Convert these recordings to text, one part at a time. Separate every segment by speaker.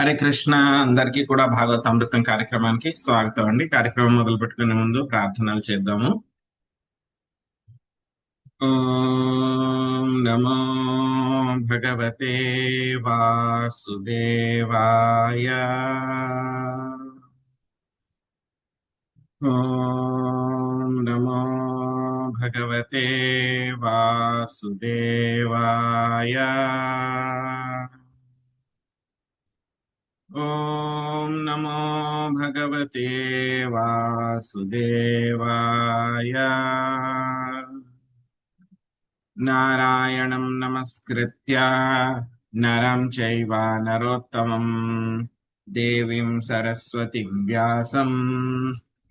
Speaker 1: హరే కృష్ణ అందరికీ కూడా భాగవత అమృతం కార్యక్రమానికి స్వాగతం అండి. కార్యక్రమం మొదలు పెట్టుకునే ముందు ప్రార్థనలు చేద్దాము. ఓం నమో భగవతే వాసుదేవాయ. ఓం నమో భగవతే వాసుదేవాయ. ॐ नमो भगवते वासुदेवाय। नारायणं नमस्कृत्य नरं चैव नरोत्तमं। देवीं सरस्वतीं व्यासं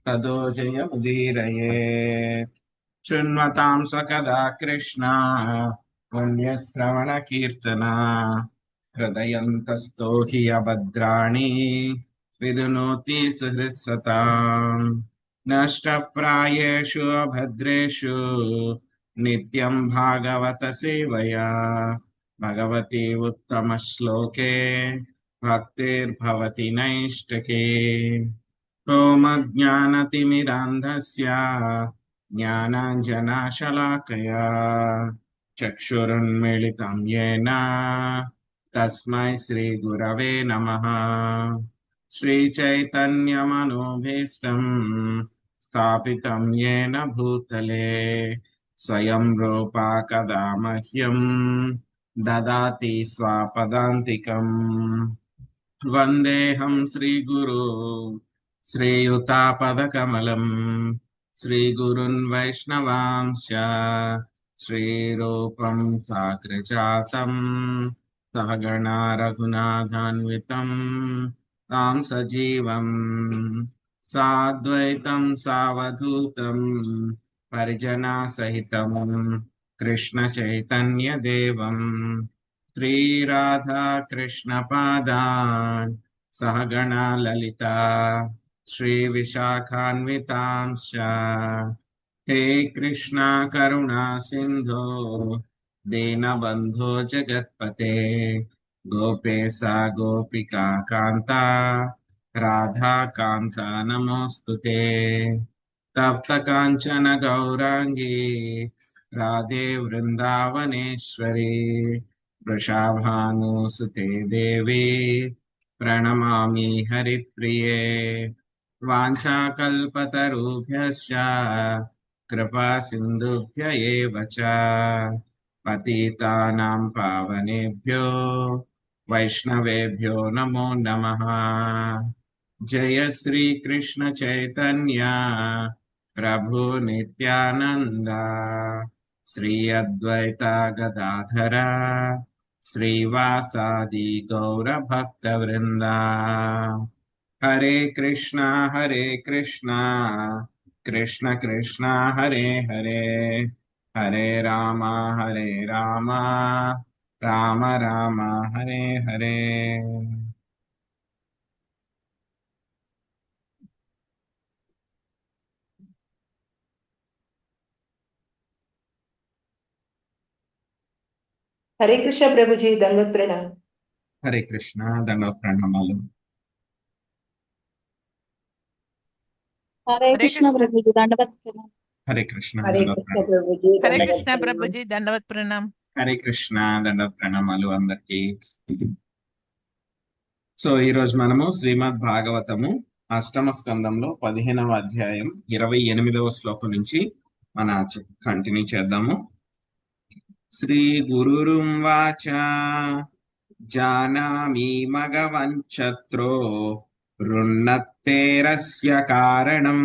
Speaker 1: ततो जयमुदीरये शृण्वतां स्वकदा कृष्णा पुण्यश्रवणकीर्तना हृदयन्तस्तो हि अभद्राणि विदुनोति सुहृत्सताम्। नष्टप्रायेषु अभद्रेषु नित्यं भागवत सेवया। भगवती उत्तमश्लोके भक्तिर्भवति नैष्टके। होमज्ञानतिमिरान्धस्य ज्ञानाञ्जनाशलाकया। चक्षुरुन्मिलितं येन तस्मै श्रीगुरवे नमः श्रीचैतन्यमनोभीष्टम् स्थापितं येन भूतले स्वयं रूपा कदा मह्यं ददाति स्वापदान्तिकम् वन्देऽहं श्रीगुरु श्रीयुतापदकमलम् श्रीगुरुन् वैष्णवांश्च श्रीरूपं साग्रजातम् सहगणा रघुनाथान्वितं तां सजीवं साद्वैतं सावधूतं परिजनासहितं कृष्णचैतन्यदेवं श्रीराधाकृष्णपादान् सहगणा ललिता श्रीविशाखान्वितांश्च हे कृष्णा करुणा सिन्धो दीनबन्धो जगत्पते। गोपेशा, गोपिका, कान्ता राधाकान्ता नमोऽस्तु ते। तप्तकाञ्चन गौराङ्गी, राधे वृन्दावनेश्वरी वृषाभानुसुते देवी, प्रणमामि हरिप्रिये। वाञ्छाकल्पतरुभ्यश्च कृपा सिन्धुभ्य एव च। पतितानां पावनेभ्यो वैष्णवेभ्यो नमो नमः। जय श्री कृष्ण चैतन्य प्रभु नित्यानन्द। श्री अद्वैता गदाधर श्रीवासादि गौरभक्तवृन्दा। हरे कृष्णा हरे कृष्णा कृष्ण कृष्णा हरे हरे హరే రామ హరే రామ రామ రామ హరే హరే.
Speaker 2: హరే కృష్ణ ప్రభుజీ దంగత్ ప్రణాం
Speaker 1: హరే కృష్ణ దండవత్ ప్రణామాలు
Speaker 3: హరే కృష్ణ ప్రభుజీ దండవత్ ప్రణాం
Speaker 1: హరే కృష్ణ
Speaker 2: హరే కృష్ణ ప్రభుజీ
Speaker 4: హరే
Speaker 2: దండవత్
Speaker 4: కృష్ణ
Speaker 2: ప్రణామ్.
Speaker 4: ప్రభుజీ దండవత్ ప్రణామ్
Speaker 1: హరే కృష్ణ దండ ప్రణామాలు అందరికి సో ఈ రోజు మనము శ్రీమద్ భాగవతము అష్టమ స్కందంలో పదిహేనవ అధ్యాయం ఇరవై ఎనిమిదవ శ్లోకం నుంచి మన కంటిన్యూ చేద్దాము. శ్రీ గురురుం వాచ జానామి మగవంచత్రో రున్నత్తేరస్య కారణం.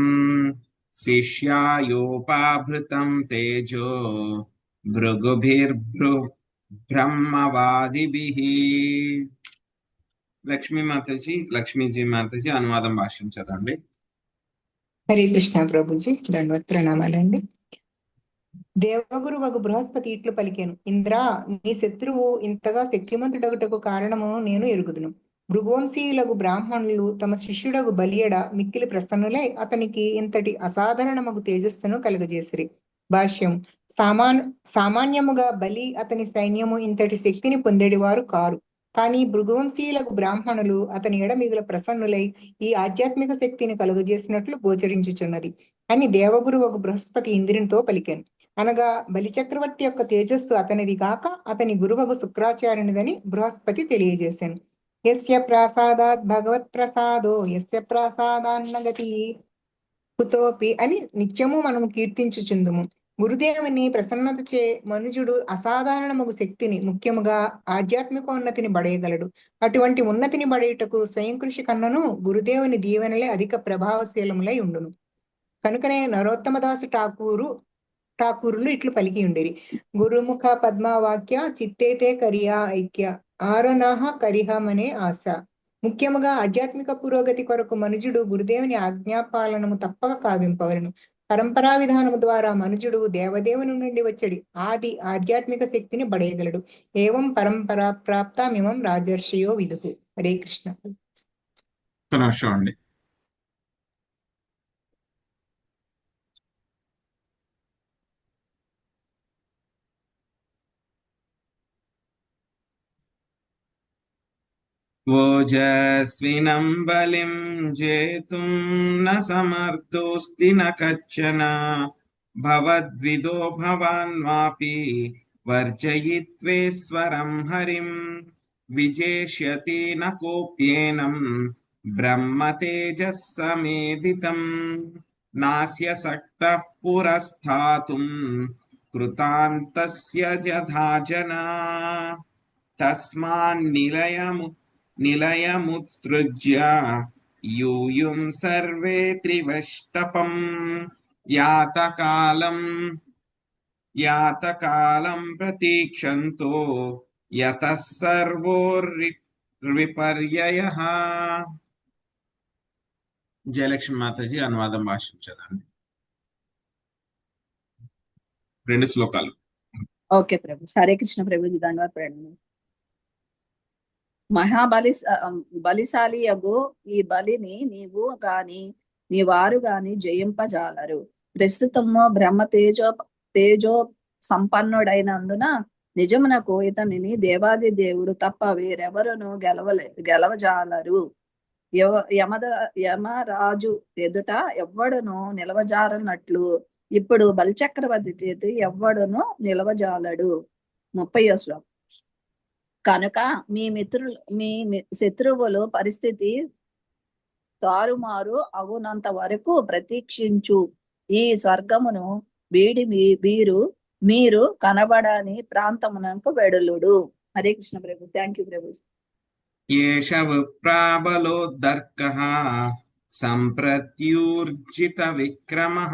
Speaker 1: శిష్యాయోపాభృతం తేజో భృగుభిర్భృ బ్రహ్మవాదిభిః లక్ష్మీ మాతాజీ లక్ష్మీజీ మాతాజీ అనువాదం భాష్యం చదవండి
Speaker 2: హరే కృష్ణ ప్రభుజీ దండవత్ ప్రణామాలండి. దేవగురు వగు బృహస్పతి ఇట్లు పలికాను ఇంద్ర నీ శత్రువు ఇంతగా శక్తిమంతుడగుటకు కారణము నేను ఎరుగుదును. భృగువంశీయులకు బ్రాహ్మణులు తమ శిష్యుడకు బలియడ మిక్కిలి ప్రసన్నులై అతనికి ఇంతటి అసాధారణమగు తేజస్సును కలుగజేసిరి. భాష్యం సామాన్ సామాన్యముగా బలి అతని సైన్యము ఇంతటి శక్తిని పొందేడివారు కారు. కానీ భృగువంశీయులకు బ్రాహ్మణులు అతని ఎడ మిగుల ప్రసన్నులై ఈ ఆధ్యాత్మిక శక్తిని కలుగజేసినట్లు గోచరించుచున్నది అని దేవగురు ఒక బృహస్పతి ఇంద్రునితో పలికాను. అనగా బలిచక్రవర్తి యొక్క తేజస్సు అతనిది కాక అతని గురువగు శుక్రాచార్యునిదని బృహస్పతి తెలియజేశాను యస్య ప్రాసాదాత్ భగవత్ ప్రసాదో యస్య ప్రాసాదాన్నగతి కుతోపి అని నిత్యము మనము కీర్తించుచుందుము. గురుదేవుని ప్రసన్నతచే మనుజుడు అసాధారణమగు శక్తిని ముఖ్యముగా ఆధ్యాత్మికోన్నతిని బడేయగలడు. అటువంటి ఉన్నతిని బడేయుటకు స్వయం కృషి కన్నను గురుదేవుని దీవెనలే అధిక ప్రభావశీలములై ఉండును. కనుకనే నరోత్తమదాసు ఠాకూరు ఠాకూరులు ఇట్లు పలికి ఉండిరి గురుముఖ పద్మావాక్య చిత్తేతే కరియా ఐక్య. ఆరణాహ కరిహమనే ఆశ. ముఖ్యముగా ఆధ్యాత్మిక పురోగతి కొరకు మనుజుడు గురుదేవుని ఆజ్ఞాపాలనము తప్పక కావింపవలను. పరంపరా విధానము ద్వారా మనుజుడు దేవదేవుని నుండి వచ్చడి ఆది ఆధ్యాత్మిక శక్తిని బడేయగలడు. ఏవం పరంపరా ప్రాప్తామిమం రాజర్షియో విదుహు. హరే కృష్ణ.
Speaker 1: అండి. ओजस्विनं बलिं जेतुं न समर्थोऽस्ति न कश्चन। भवद्विदो भवान् वापि वर्जयित्वेश्वरं हरिं, विजेष्यति न कोऽप्येनं ब्रह्मतेजः समेदितं। नास्य सक्तः पुरस्थातुं कृतान्तस्य जधा जना। तस्मान्निलयमु నిలయముత్సృజ్య యూయుం సర్వే త్రివష్టపం యాతకాలం యాతకాలం ప్రతీక్షంతో యత సర్వోర్విపర్యయః జయలక్ష్మి మాతాజీ అనువాదం భాషించదండి రెండు శ్లోకాలు।
Speaker 3: ఓకే ప్రభు. హరే కృష్ణ ప్రభు దండవార్ ప్రణామం మహాబలి బలిశాలి అగు ఈ బలిని నీవు గాని నీ వారు గాని జయింపజాలరు. ప్రస్తుతము బ్రహ్మ తేజో తేజో సంపన్నుడైనందున నిజమునకు ఇతనిని దేవాది దేవుడు తప్ప వేరెవరును గెలవలే గెలవజాలరు. యమద యమరాజు ఎదుట ఎవ్వడును నిలవజారనట్లు ఇప్పుడు బలిచక్రవర్తి ఎవ్వడును నిలవజాలడు. ముప్పై శ్లోకం. కనుక మీ మిత్రులు మీ మి- శత్రువులు పరిస్థితి తారుమారు అవునంత వరకు ప్రతీక్షించు. ఈ స్వర్గమును వీడి మీ వీరు మీరు కనబడని ప్రాంతమునకు వెడులుడు. హరే కృష్ణ ప్రభు. థ్యాంక్ యూ ప్రభు.
Speaker 1: ఏష విప్రాబలోద్దర్కः సంప్రత్యూర్జిత విక్రమ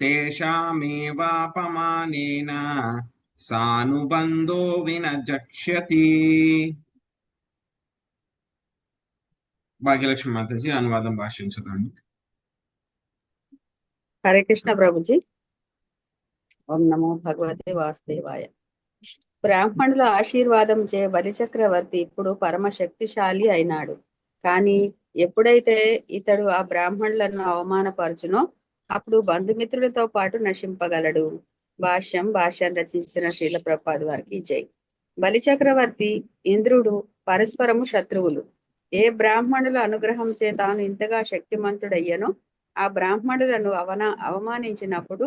Speaker 1: తేషామేవాపమానేన సానుబంధో వినజక్ష్యతి. భాగ్యలక్ష్మి మాతాజీ అనువాదం భాషించదండి.
Speaker 4: హరే కృష్ణ ప్రభుజీ. ఓం నమో భగవతే వాసుదేవాయ. బ్రాహ్మణుల ఆశీర్వాదం చే బలిచక్రవర్తి ఇప్పుడు పరమ శక్తిశాలి అయినాడు. కానీ ఎప్పుడైతే ఇతడు ఆ బ్రాహ్మణులను అవమానపరచునో అప్పుడు బంధుమిత్రులతో పాటు నశింపగలడు. భాష్యం భాష్యం రచించిన శ్రీల ప్రపాద్ వారికి జై. బలిచక్రవర్తి ఇంద్రుడు పరస్పరము శత్రువులు. ఏ బ్రాహ్మణుల అనుగ్రహం చే తాను ఇంతగా శక్తిమంతుడయ్యనో ఆ బ్రాహ్మణులను అవన అవమానించినప్పుడు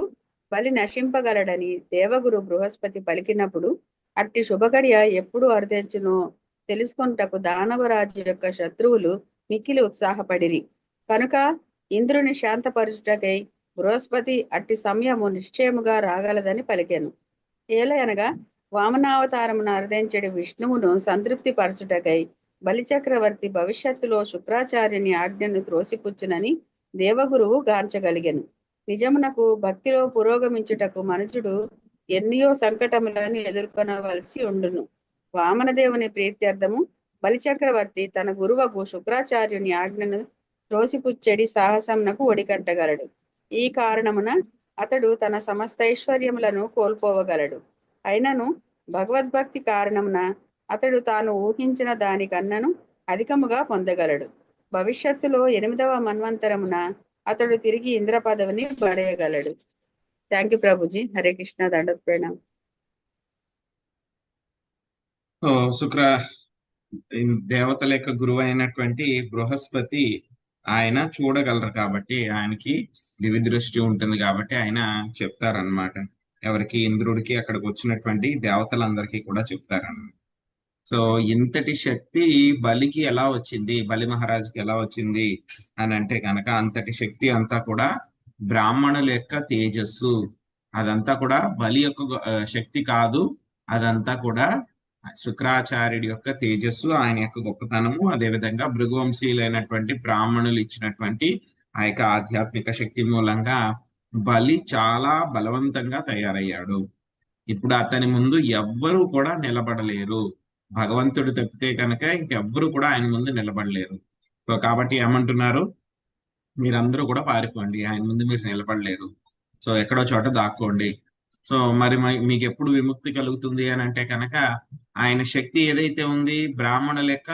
Speaker 4: బలి నశింపగలడని దేవగురు బృహస్పతి పలికినప్పుడు అట్టి శుభగడియ ఎప్పుడు అరుదెంచునో తెలుసుకొనుటకు దానవరాజు యొక్క శత్రువులు మిక్కిలి ఉత్సాహపడిరి. కనుక ఇంద్రుని శాంతపరచుటకై బృహస్పతి అట్టి సమయము నిశ్చయముగా రాగలదని పలికెను. ఏలయనగా వామనావతారమును అరుదించడి విష్ణువును సంతృప్తి పరచుటకై బలిచక్రవర్తి భవిష్యత్తులో శుక్రాచార్యుని ఆజ్ఞను త్రోసిపుచ్చునని దేవగురువు గాంచగలిగెను. నిజమునకు భక్తిలో పురోగమించుటకు మనుషుడు ఎన్నో సంకటములను ఎదుర్కొనవలసి ఉండును. వామనదేవుని ప్రీత్యర్థము బలిచక్రవర్తి తన గురువకు శుక్రాచార్యుని ఆజ్ఞను త్రోసిపుచ్చడి సాహసంనకు ఒడికట్టగలడు ఈ కారణమున అతడు తన సమస్త ఐశ్వర్యములను కోల్పోవగలడు. అయినను భగవద్భక్తి కారణమున అతడు తాను ఊహించిన దానికన్నను అధికముగా పొందగలడు. భవిష్యత్తులో ఎనిమిదవ మన్వంతరమున అతడు తిరిగి ఇంద్ర పదవిని పడేయగలడు. థ్యాంక్ యూ ప్రభుజీ హరే కృష్ణ దండ
Speaker 1: ప్రణామ్ శుక్ర దేవతల యొక్క గురువు అయినటువంటి బృహస్పతి ఆయన చూడగలరు కాబట్టి ఆయనకి దివి దృష్టి ఉంటుంది కాబట్టి ఆయన చెప్తారనమాట ఎవరికి? ఇంద్రుడికి అక్కడికి వచ్చినటువంటి దేవతలందరికీ కూడా చెప్తారన్నమాట. సో ఇంతటి శక్తి బలికి ఎలా వచ్చింది? బలి మహారాజుకి ఎలా వచ్చింది? అని అంటే కనుక అంతటి శక్తి అంతా కూడా బ్రాహ్మణుల యొక్క తేజస్సు. అదంతా కూడా బలి యొక్క శక్తి కాదు. అదంతా కూడా శుక్రాచార్యుడి యొక్క తేజస్సు ఆయన యొక్క గొప్పతనము అదేవిధంగా భృగువంశీయులైనటువంటి బ్రాహ్మణులు ఇచ్చినటువంటి ఆ యొక్క ఆధ్యాత్మిక శక్తి మూలంగా బలి చాలా బలవంతంగా తయారయ్యాడు. ఇప్పుడు అతని ముందు ఎవ్వరూ కూడా నిలబడలేరు. భగవంతుడు తప్పితే కనుక ఇంకెవ్వరు కూడా ఆయన ముందు నిలబడలేరు. సో కాబట్టి ఏమంటున్నారు? మీరందరూ కూడా పారిపోండి ఆయన ముందు మీరు నిలబడలేరు. సో ఎక్కడో చోట దాక్కోండి. సో మరి మీకు ఎప్పుడు విముక్తి కలుగుతుంది అని అంటే కనుక ఆయన శక్తి ఏదైతే ఉంది బ్రాహ్మణుల యొక్క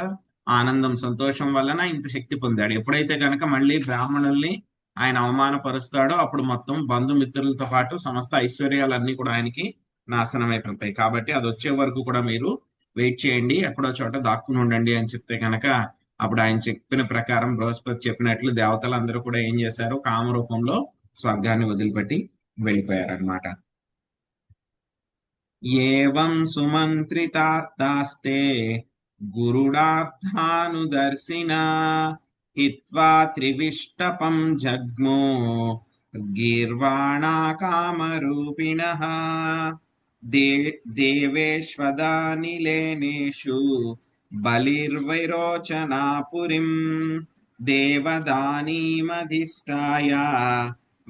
Speaker 1: ఆనందం సంతోషం వలన ఇంత శక్తి పొందాడు. ఎప్పుడైతే కనుక మళ్ళీ బ్రాహ్మణుల్ని ఆయన అవమానపరుస్తాడో అప్పుడు మొత్తం బంధుమిత్రులతో పాటు సమస్త ఐశ్వర్యాలన్నీ కూడా ఆయనకి నాశనం అయిపోతాయి. కాబట్టి అది వచ్చే వరకు కూడా మీరు వెయిట్ చేయండి. ఎక్కడో చోట దాక్కుని ఉండండి అని చెప్తే కనుక అప్పుడు ఆయన చెప్పిన ప్రకారం బృహస్పతి చెప్పినట్లు దేవతలందరూ కూడా ఏం చేశారు? కామరూపంలో స్వర్గాన్ని వదిలిపెట్టి వెళ్ళిపోయారు అనమాట एवं सुमन्त्रितार्तास्ते गुरुणार्थानुदर्शिना हित्वा त्रिविष्टपं जग्मो गीर्वाणाकामरूपिणः। देवेष्वदानिलेनेषु बलिर्वैरोचना पुरिम् देवदानीमधिष्ठाया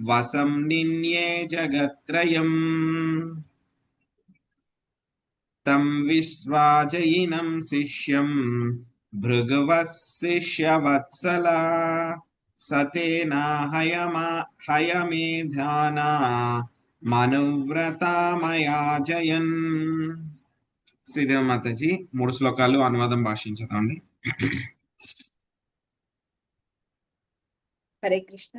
Speaker 1: वसम् निन्ये जगत्त्रयम्। తం విశ్వాజయినం శిష్యం భృగువః శిష్యవత్సల సతేనా హయమా హయమేధానా మనువ్రతామయా జయన్ శ్రీదేవ మాతాజీ మూడు శ్లోకాలు అనువాదం భాషించదండి
Speaker 5: హరే కృష్ణ.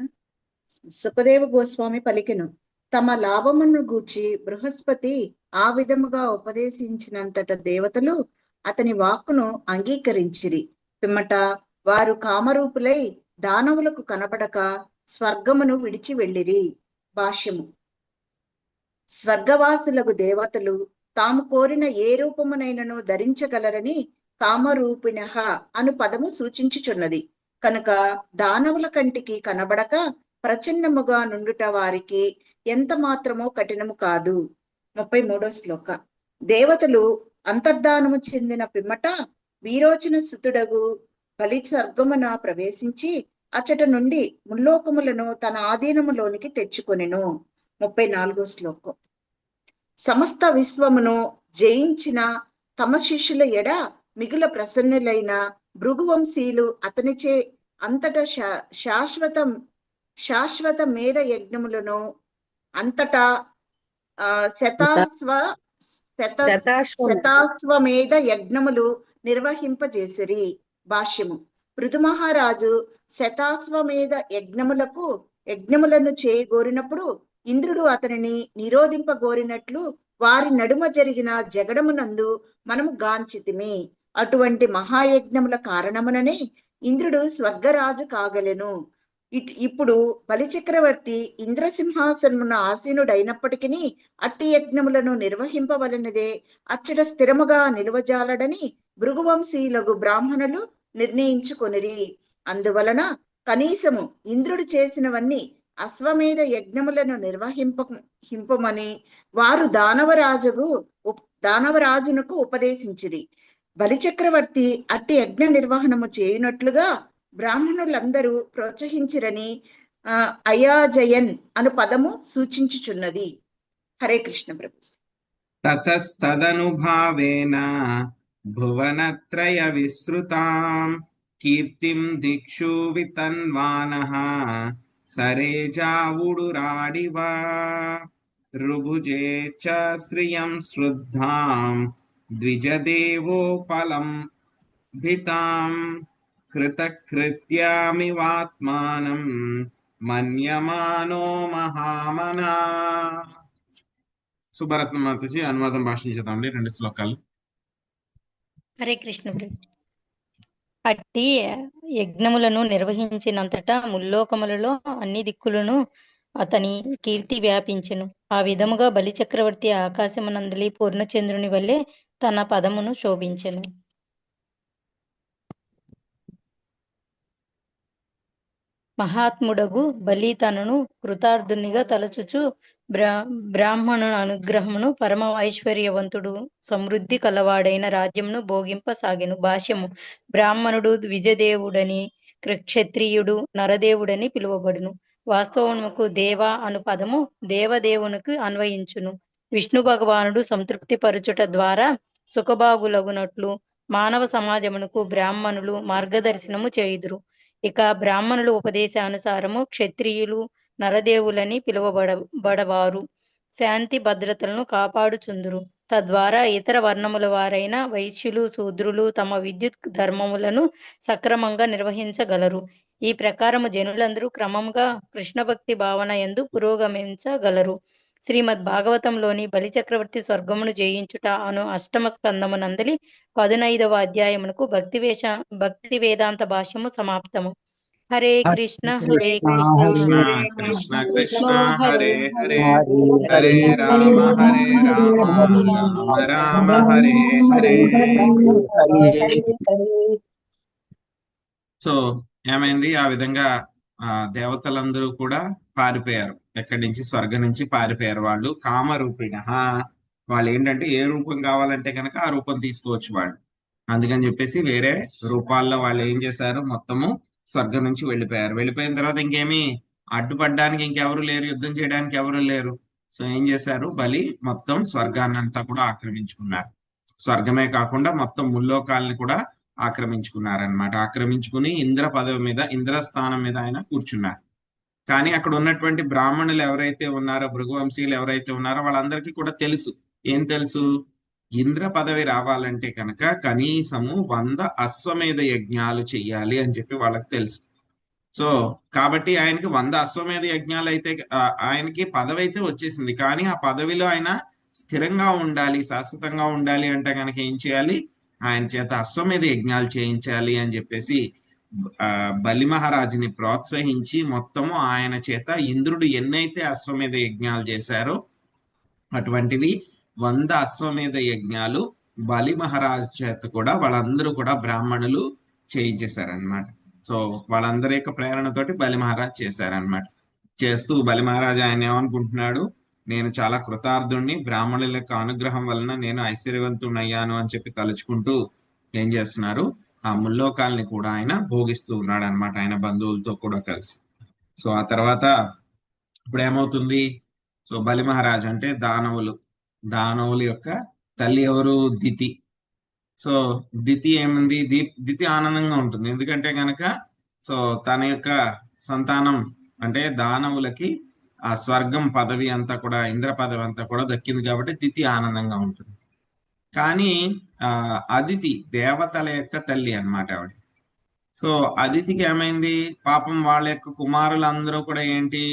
Speaker 5: సుఖదేవ గోస్వామి పలికెను. తమ లాభమును గూర్చి బృహస్పతి ఆ విధముగా ఉపదేశించినంతట దేవతలు అతని వాక్కును అంగీకరించిరి. పిమ్మట వారు కామరూపులై దానవులకు కనపడక స్వర్గమును విడిచి వెళ్ళిరి. భాష్యము. స్వర్గవాసులకు దేవతలు తాము కోరిన ఏ రూపమునైనను ధరించగలరని కామరూపిణ అను పదము సూచించుచున్నది. కనుక దానవుల కంటికి కనబడక ప్రచన్నముగా నుండుట వారికి ఎంత మాత్రమో కఠినము కాదు. ముప్పై మూడో శ్లోక. దేవతలు అంతర్ధానము చెందిన పిమ్మట వీరోచన సుతుడగు బలి స్వర్గమున ప్రవేశించి అచట నుండి ముల్లోకములను తన ఆధీనములోనికి తెచ్చుకొనెను. ముప్పై నాలుగో శ్లోకం. సమస్త విశ్వమును జయించిన తమ శిష్యుల ఎడ మిగుల ప్రసన్నులైన భృగువంశీలు అతనిచే అంతటా శా- శాశ్వతం శాశ్వత మేధ యజ్ఞములను అంతటా శతాస్వ శత
Speaker 4: శతాశ్వము.
Speaker 5: శతాశ్వమేధ యజ్ఞములు నిర్వహింపజేసిరి భాష్యము. పృథు మహారాజు శతాశ్వమేధ యజ్ఞములకు యజ్ఞములను చేయగోరినప్పుడు ఇంద్రుడు అతనిని నిరోధింపగోరినట్లు వారి నడుమ జరిగిన జగడమునందు మనము గాంచితిమి. అటువంటి మహాయజ్ఞముల కారణముననే ఇంద్రుడు స్వర్గరాజు కాగలెను. ఇప్పుడు బలిచక్రవర్తి ఇంద్రసింహాసనమున ఆసీనుడైనప్పటికీ అట్టి యజ్ఞములను నిర్వహింపవలనదే అచ్చట స్థిరముగా నిలువజాలడని భృగువంశీయులకు బ్రాహ్మణులు నిర్ణయించుకొనిరి. అందువలన కనీసము ఇంద్రుడు చేసినవన్నీ అశ్వమేధ యజ్ఞములను నిర్వహింప హింపమని వారు దానవరాజుకు దానవరాజునకు ఉపదేశించిరి. బలిచక్రవర్తి అట్టి యజ్ఞ నిర్వహణము చేయునట్లుగా బ్రాహ్మణులందరూ ప్రోత్సహించిరని ఆ, అయాజయన్ అను పదము సూచించుచున్నది. హరే కృష్ణ ప్రభు.
Speaker 1: తతస్తదనుభావేన భువనత్రయ విస్తృతాం కీర్తిం దిక్షు వితన్వానః. సరేజావుడురాడివా రుభుజే చ శ్రియం శ్రుద్ధాం ద్విజదేవోపలం భితాం. కృతకృత్యామివాత్మానం మన్యమానో మహామనా. సుభరత్న మాతజీ అనువాదం భాషించుదామండి రెండు శ్లోకాలు.
Speaker 6: హరే కృష్ణ అట్టి యజ్ఞములను నిర్వహించినంతటా ముల్లోకములలో అన్ని దిక్కులను అతని కీర్తి వ్యాపించెను. ఆ విధముగా బలిచక్రవర్తి ఆకాశమునందలి పూర్ణచంద్రుని వల్లే తన పదమును శోభించెను. మహాత్ముడగు బలి తనను కృతార్థునిగా తలచుచు బ్రా బ్రాహ్మణుల అనుగ్రహమును పరమ ఐశ్వర్యవంతుడు సమృద్ధి కలవాడైన రాజ్యమును భోగింపసాగెను. భాష్యము బ్రాహ్మణుడు విజయదేవుడని క్షత్రియుడు నరదేవుడని పిలువబడును. వాస్తవముకు దేవ అను పదము దేవదేవునికి అన్వయించును. విష్ణు భగవానుడు సంతృప్తి పరుచుట ద్వారా సుఖభాగులగునట్లు మానవ సమాజమునకు బ్రాహ్మణులు మార్గదర్శనము చేయుదురు. ఇక బ్రాహ్మణుల ఉపదేశానుసారము క్షత్రియులు నరదేవులని పిలువబడ బడవారు. శాంతి భద్రతలను కాపాడుచుందురు. తద్వారా ఇతర వర్ణముల వారైన వైశ్యులు శూద్రులు తమ విద్యుత్ ధర్మములను సక్రమంగా నిర్వహించగలరు. ఈ ప్రకారము జనులందరూ క్రమంగా కృష్ణ భక్తి భావన ఎందు పురోగమించగలరు. శ్రీమద్ భాగవతంలోని బలిచక్రవర్తి స్వర్గమును జయించుట అను అష్టమ స్కందమునందలి పదునైదవ అధ్యాయమునకు భక్తి వేష భక్తి వేదాంత భాష్యము సమాప్తము. హరే కృష్ణ హరే
Speaker 1: కృష్ణ.
Speaker 6: కృష్ణ
Speaker 1: హరే హరే హరే రామ హరే రామ హరే హరే. సో ఏమైంది? ఆ విధంగా ఆ దేవతలందరూ కూడా పారిపోయారు. ఎక్కడి నుంచి? స్వర్గం నుంచి పారిపోయారు వాళ్ళు. కామరూపిణ వాళ్ళు ఏంటంటే ఏ రూపం కావాలంటే కనుక ఆ రూపం తీసుకోవచ్చు వాళ్ళు. అందుకని చెప్పేసి వేరే రూపాల్లో వాళ్ళు ఏం చేశారు? మొత్తము స్వర్గం నుంచి వెళ్ళిపోయారు. వెళ్ళిపోయిన తర్వాత ఇంకేమి? అడ్డుపడడానికి ఇంకెవరు లేరు. యుద్ధం చేయడానికి ఎవరు లేరు. సో ఏం చేశారు? బలి మొత్తం స్వర్గాన్ని అంతా కూడా ఆక్రమించుకున్నారు. స్వర్గమే కాకుండా మొత్తం ముల్లోకాలని కూడా ఆక్రమించుకున్నారనమాట ఆక్రమించుకుని ఇంద్ర పదవి మీద ఇంద్ర స్థానం మీద ఆయన కూర్చున్నారు. కానీ అక్కడ ఉన్నటువంటి బ్రాహ్మణులు ఎవరైతే ఉన్నారో భృగువంశీయులు ఎవరైతే ఉన్నారో వాళ్ళందరికీ కూడా తెలుసు. ఏం తెలుసు? ఇంద్ర పదవి రావాలంటే కనుక కనీసము వంద అశ్వమేధ యజ్ఞాలు చెయ్యాలి అని చెప్పి వాళ్ళకి తెలుసు. సో కాబట్టి ఆయనకి వంద అశ్వమేధ యజ్ఞాలు అయితే ఆయనకి పదవి అయితే వచ్చేసింది. కానీ ఆ పదవిలో ఆయన స్థిరంగా ఉండాలి శాశ్వతంగా ఉండాలి అంటే కనుక ఏం చేయాలి? ఆయన చేత అశ్వమేధ యజ్ఞాలు చేయించాలి అని చెప్పేసి బలి మహారాజుని ప్రోత్సహించి మొత్తము ఆయన చేత ఇంద్రుడు ఎన్నైతే అశ్వమేధ యజ్ఞాలు చేశారో అటువంటివి వంద అశ్వమేధ యజ్ఞాలు బలి మహారాజు చేత కూడా వాళ్ళందరూ కూడా బ్రాహ్మణులు చేయించేశారనమాట సో వాళ్ళందరి యొక్క ప్రేరణతోటి బలి మహారాజ్ చేశారనమాట చేస్తూ బలి మహారాజు ఆయన ఏమనుకుంటున్నాడు? నేను చాలా కృతార్థుణ్ణి బ్రాహ్మణుల యొక్క అనుగ్రహం వలన నేను ఐశ్వర్యవంతుణ్ణి అయ్యాను అని చెప్పి తలుచుకుంటూ ఏం చేస్తున్నారు? ఆ ముల్లోకాల్ని కూడా ఆయన భోగిస్తూ ఉన్నాడు అనమాట ఆయన బంధువులతో కూడా కలిసి. సో ఆ తర్వాత ఇప్పుడు ఏమవుతుంది సో బలి మహారాజ్ అంటే దానవులు దానవుల యొక్క తల్లి ఎవరు? దితి. సో దితి ఏముంది? దితి ఆనందంగా ఉంటుంది. ఎందుకంటే కనుక సో తన యొక్క సంతానం అంటే దానవులకి ఆ స్వర్గం పదవి అంతా కూడా ఇంద్ర పదవి అంతా కూడా దక్కింది కాబట్టి దితి ఆనందంగా ఉంటుంది. కానీ అదితి దేవతల యొక్క తల్లి అన్నమాట ఆవిడ. సో అదితికి ఏమైంది? పాపం వాళ్ళ యొక్క కుమారులందరూ కూడా ఏంటి?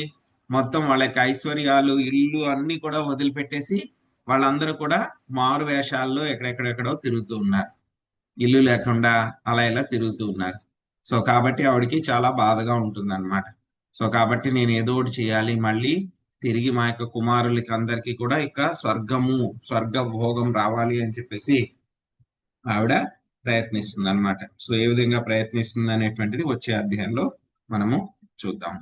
Speaker 1: మొత్తం వాళ్ళ యొక్క ఐశ్వర్యాలు ఇల్లు అన్ని కూడా వదిలిపెట్టేసి వాళ్ళందరూ కూడా మారు వేషాల్లో ఎక్కడెక్కడెక్కడో తిరుగుతూ ఉన్నారు. ఇల్లు లేకుండా అలా ఇలా తిరుగుతూ ఉన్నారు. సో కాబట్టి ఆవిడకి చాలా బాధగా ఉంటుంది అనమాట సో కాబట్టి నేను ఏదో ఒకటి చేయాలి మళ్ళీ తిరిగి మా యొక్క కుమారులకి అందరికీ కూడా ఇక స్వర్గము స్వర్గ భోగం రావాలి అని చెప్పేసి ఆవిడ ప్రయత్నిస్తుంది అనమాట సో ఏ విధంగా ప్రయత్నిస్తుంది అనేటువంటిది వచ్చే అధ్యాయంలో మనము చూద్దాం.